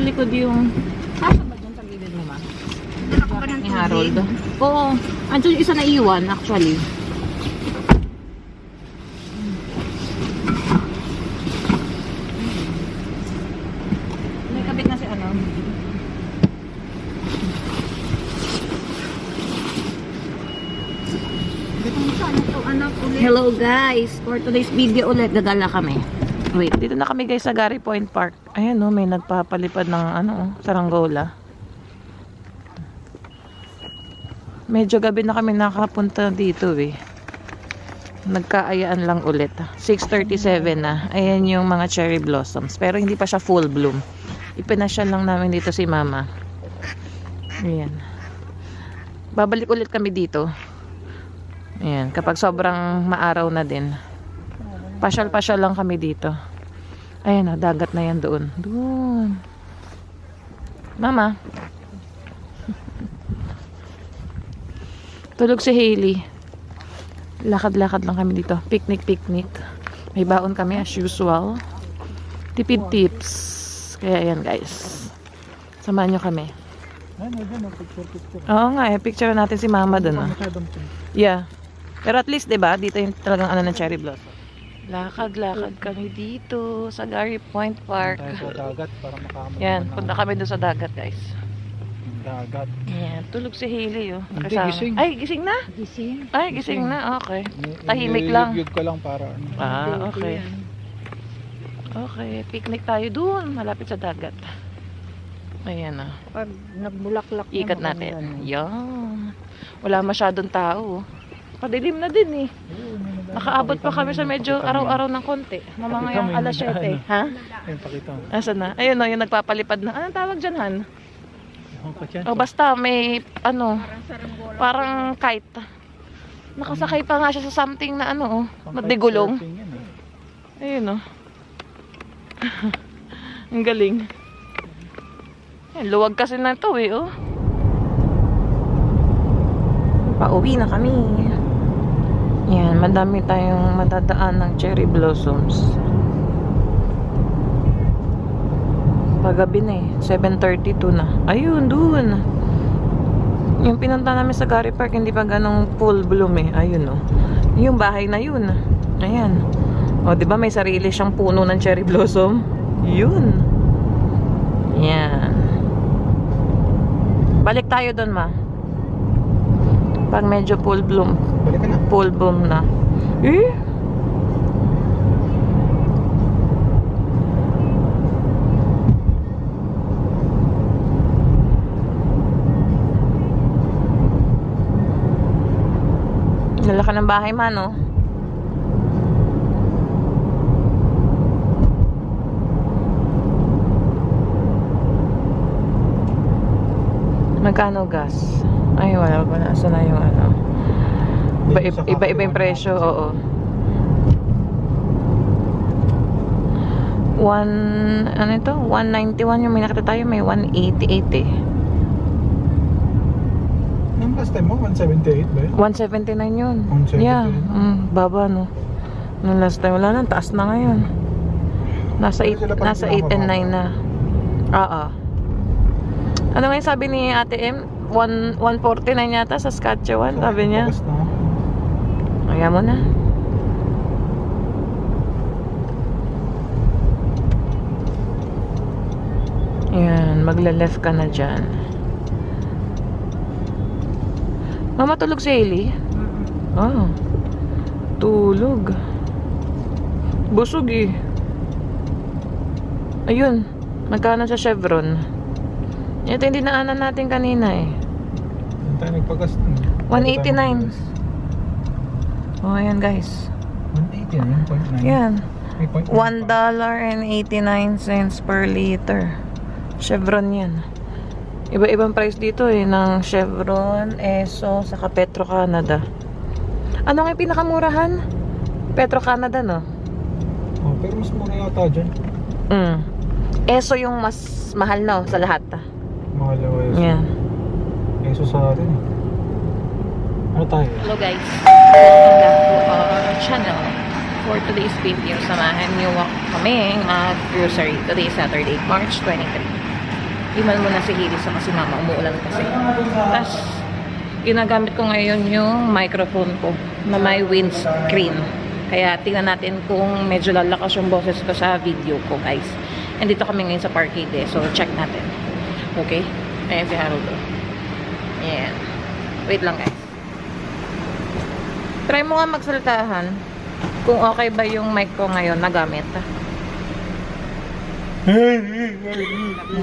sa likod yung... Kasha ba dyan sa gilid mo, ma? Ni Harold. Oo. Andiyan yung isa na iwan, actually. May kabit na si ano. Hello guys! For today's video ulit, gagala kami. Wait, dito na kami guys sa Gary Point Park. Ayan oh, may nagpapalipad ng ano, oh, saranggola. Medyo gabi na kami nakapunta dito eh. Nagkaayaan lang ulit. 6.37 na. Ayan yung mga cherry blossoms. Pero hindi pa siya full bloom. Ipinasya lang namin dito si mama. Ayan. Babalik ulit kami dito. Ayan. Kapag sobrang maaraw na din. Pasyal-pasyal lang kami dito. Ayan o, dagat na yan doon. Doon. Mama. Tulog si Hailey. Lakad-lakad lang kami dito. Picnic-picnic. May baon kami as usual. Tipid tips. Kaya ayan guys. Samahan nyo kami. Oo nga eh. Picture natin si mama doon. Ah. Yeah. Pero at least, 'di ba dito yung talagang ano ng cherry blossom. Lakad-lakad kami dito sa Gary Point Park. Tayo sa dagat para makamit. Yan, punta kami doon sa dagat, guys. Dagat. Yan, tulog si Hailey, oh. Hindi, Nakasama. gising. Ay, gising na? Gising. Ay, gising na, okay. Tahimik lang. nililibyod ko lang para ano. Ah, okay. Okay, picnic tayo doon, malapit sa dagat. Ayan ah. Pag nagbulaklak na Ikat natin. na. Yan. Wala masyadong tao. oh. Padilim na din eh. Nag- Nakaabot pa kami sa medyo araw-araw ng konti. Mo yung alas 7. daan. Ha? Ayun, pakita mo. Asan na? Ayun o, yung nagpapalipad na. Anong tawag dyan, Han? Ewan ko dyan. O basta may, ano, parang kite. Nakasakay pa nga siya sa something na ano, oh, eh. Ayun o. Ang galing. Yan, luwag kasi na to eh, oh. Pauwi na kami. Yan, madami tayong madadaan ng cherry blossoms. Pagabi na eh. 7.32 na. Ayun, dun. Yung pinunta namin sa Gary Park, hindi pa ganong full bloom eh. Ayun oh. Yung bahay na yun. Ayan. O, di ba may sarili siyang puno ng cherry blossom? Yun. Yan. Balik tayo doon, ma. Pag medyo full bloom. Ka. Full bloom na. Eh? Lalaki ng bahay man, no? Magkano gas? Ay, wala pa. Na yung ano? Iba, Dito sa iba, iba yung presyo, oo. One, ano ito? 191 yung may nakita tayo, may 188 eh. Nung last time mo, 178 ba yun? 179 yun. 179? Yeah, mm, baba no. Nung last time, wala na, taas na ngayon. Nasa, Pero 8, sila pa nasa rin 8 and 9 na. Oo. Ano nga yung sabi ni Ate M? 1, 149 yata sa Saskatchewan, sabi niya. Kaya mo na. Yan, magla-left ka na dyan. Mama, tulog si Hailey? Oh. Tulog. Busog eh. Ayun. Magkano sa Chevron? Ito yung dinaanan natin kanina eh. Saan tayo nagpagas dun? 189. Oh, ayan guys. 189, 1.9. Yan. 3.9. One dollar and 89 cents per liter. Chevron yan. Iba-ibang price dito eh, ng Chevron, ESO, saka Petro Canada. Ano nga yung pinakamurahan? Petro Canada, no? Oh, pero mas mura yata dyan. Mm. ESO yung mas mahal, no? Sa lahat. Mahal na yeso. Yan. Yeso sa atin eh. Ano tayo? Hello guys. Channel. For today's video, samahan niyo kaming mag-grocery. Today is Saturday, March 23. imal mo na si Hiris sa kasi mama, umuulan kasi. Tapos, ginagamit ko ngayon yung microphone ko na may windscreen. Kaya tingnan natin kung medyo lalakas yung boses ko sa video ko, guys. And dito kami ngayon sa parkade eh, so check natin. Okay? Ayan si Harold. Ayan. Wait lang, guys. Try mo nga magsalitahan kung okay ba yung mic ko ngayon nagamit.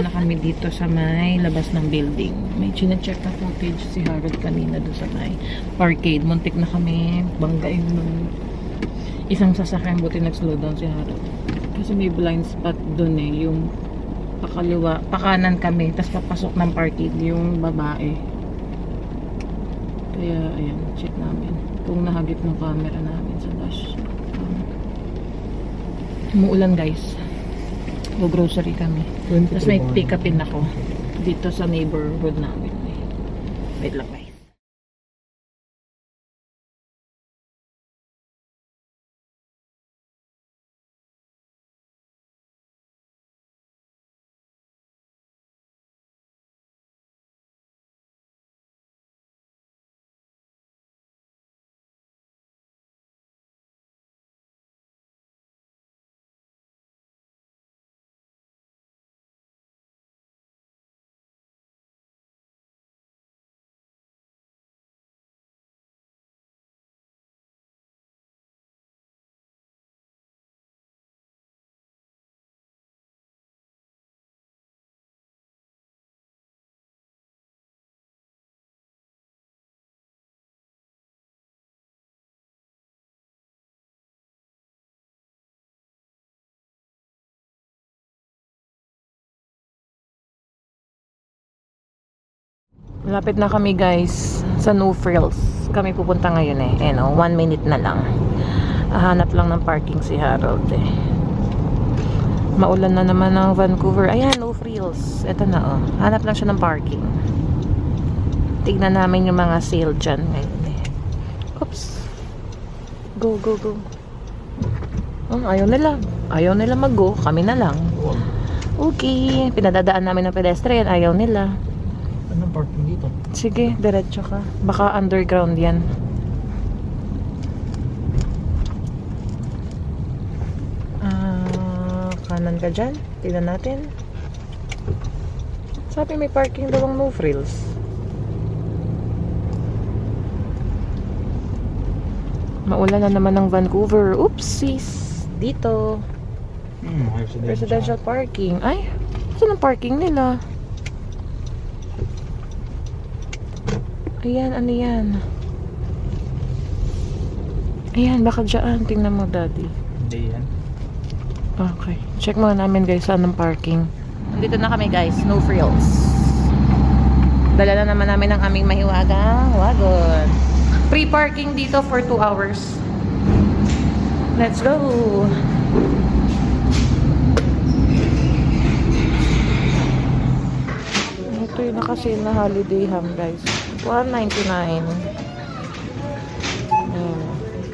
na kami dito sa may labas ng building. May chine-check na footage si Harold kanina doon sa may parkade. Muntik na kami banggain ng isang sasakyan. Buti nag-slow down si Harold. Kasi may blind spot doon eh. Yung pakaliwa, pakanan kami. Tapos papasok ng parkade yung babae. Kaya, ayan, check namin. Kung nahagip ng camera namin sa dash. Um, umuulan guys. Go grocery kami. Tapos may pick upin ako dito sa neighborhood namin. Wait lang guys. Malapit na kami guys sa No Frills. Kami pupunta ngayon eh. Eh no, one minute na lang. Hahanap lang ng parking si Harold eh. Maulan na naman ng Vancouver. Ayan, No Frills. Ito na oh. Hanap lang siya ng parking. Tignan namin yung mga sale dyan ngayon eh. Oops. Go, go, go. Oh, ayaw nila. Ayaw nila mag-go. Kami na lang. Okay. Pinadadaan namin ng pedestrian. Ayaw nila. Anong parking? Sige, diretso ka. Baka underground yan. Ah, kanan ka dyan. Tignan natin. Sabi may parking daw ang no frills. Maulan na naman ng Vancouver. Oopsies! Dito. Hmm, residential. Residential parking. Ay, saan ang parking nila? Ayan, ano yan? Ayan, baka dyan. Tingnan mo, daddy. Hindi yan. Okay. Check muna namin, guys, saan ang parking. Dito na kami, guys. No frills. Dala na naman namin ang aming mahiwagang wagon. Free parking dito for 2 hours. Let's go! Ito yung nakasil na holiday ham, guys. 199. Ayan.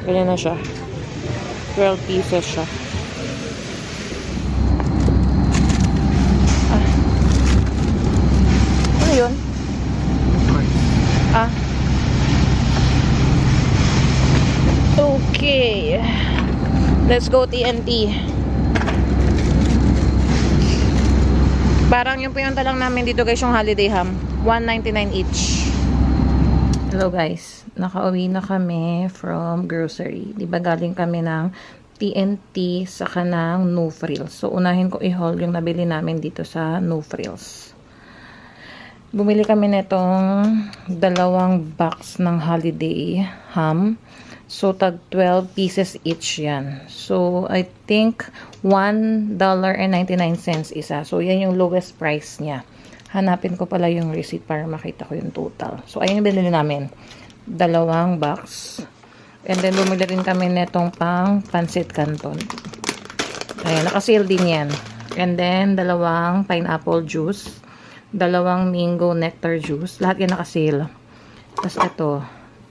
Ganyan na siya. 12 pieces siya. Ah. Ano yun? Ah. Okay. Let's go TNT. Parang yung pinunta lang namin dito guys yung holiday ham. 199 each. Hello guys. Nakauwi na kami from grocery. Di ba galing kami ng TNT sa kanang No Frills. So unahin ko i-haul yung nabili namin dito sa No Frills. Bumili kami nitong dalawang box ng holiday ham. So, tag 12 pieces each yan. So, I think $1.99 isa. So, yan yung lowest price niya. Hanapin ko pala yung receipt para makita ko yung total. So, ayun yung binili namin. Dalawang box. And then, bumili rin kami netong pang pancit canton. Ayan, nakaseal din yan. And then, dalawang pineapple juice. Dalawang mango nectar juice. Lahat yan nakaseal. Tapos ito,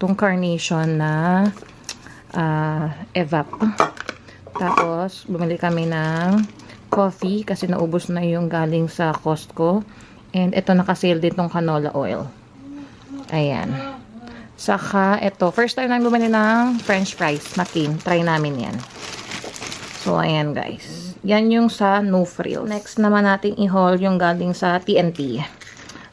itong carnation na uh, evap. Tapos, bumili kami ng coffee kasi naubos na yung galing sa Costco. And ito nakasale din tong canola oil. Ayan. Saka ito, first time namin bumili ng french fries, McCain. Try namin yan. So, ayan guys. Yan yung sa no frills. Next naman natin i-haul yung galing sa TNT.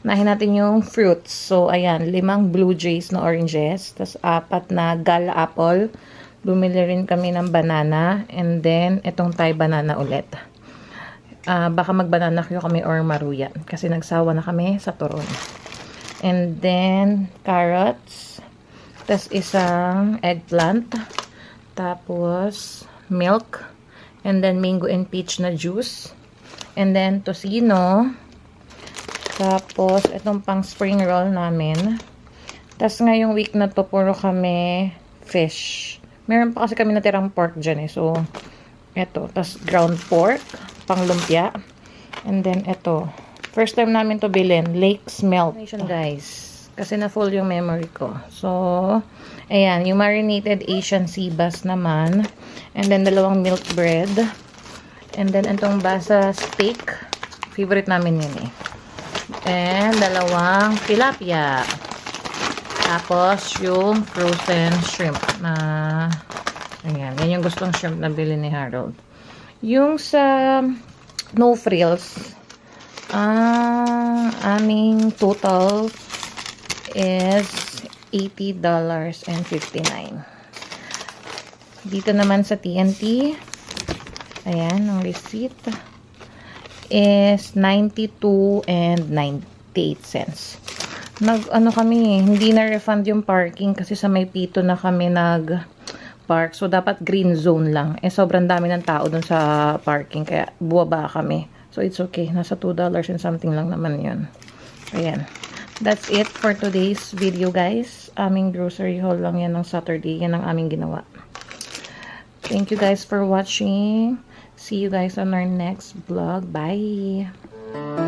Nahin natin yung fruits. So, ayan, limang Blue Jays na oranges. Tapos, apat na gala apple. Bumili rin kami ng banana. And then, itong Thai banana ulit. Ah, baka mag-banana queue kami or maruya. Kasi nagsawa na kami sa turon. And then, carrots. Tapos, isang eggplant. Tapos, milk. And then, mango and peach na juice. And then, tocino. Tapos, itong pang spring roll namin. Tapos, ngayong week na to, puro kami fish. Meron pa kasi kami natirang pork dyan eh. So, eto. Tapos, ground pork. Pang lumpia. And then, eto. First time namin to bilhin. Lake's Melt. guys. Kasi na full yung memory ko. So, ayan. Yung marinated Asian sea bass naman. And then, dalawang milk bread. And then, itong basa steak. Favorite namin yun eh. And, dalawang tilapia. Tapos, yung frozen shrimp na, ayan, yan yung gustong shrimp na bili ni Harold. Yung sa no frills, ah, aming total is $80.59. Dito naman sa TNT, ayan, ang receipt is 92 and 98 cents. Nag, ano kami, hindi na refund yung parking kasi sa may pito na kami nag park. So, dapat green zone lang. Eh, sobrang dami ng tao dun sa parking. Kaya, buwaba kami. So, it's okay. Nasa $2 and something lang naman yun. Ayan. That's it for today's video, guys. Aming grocery haul lang yan ng Saturday. Yan ang aming ginawa. Thank you guys for watching. See you guys on our next vlog. Bye!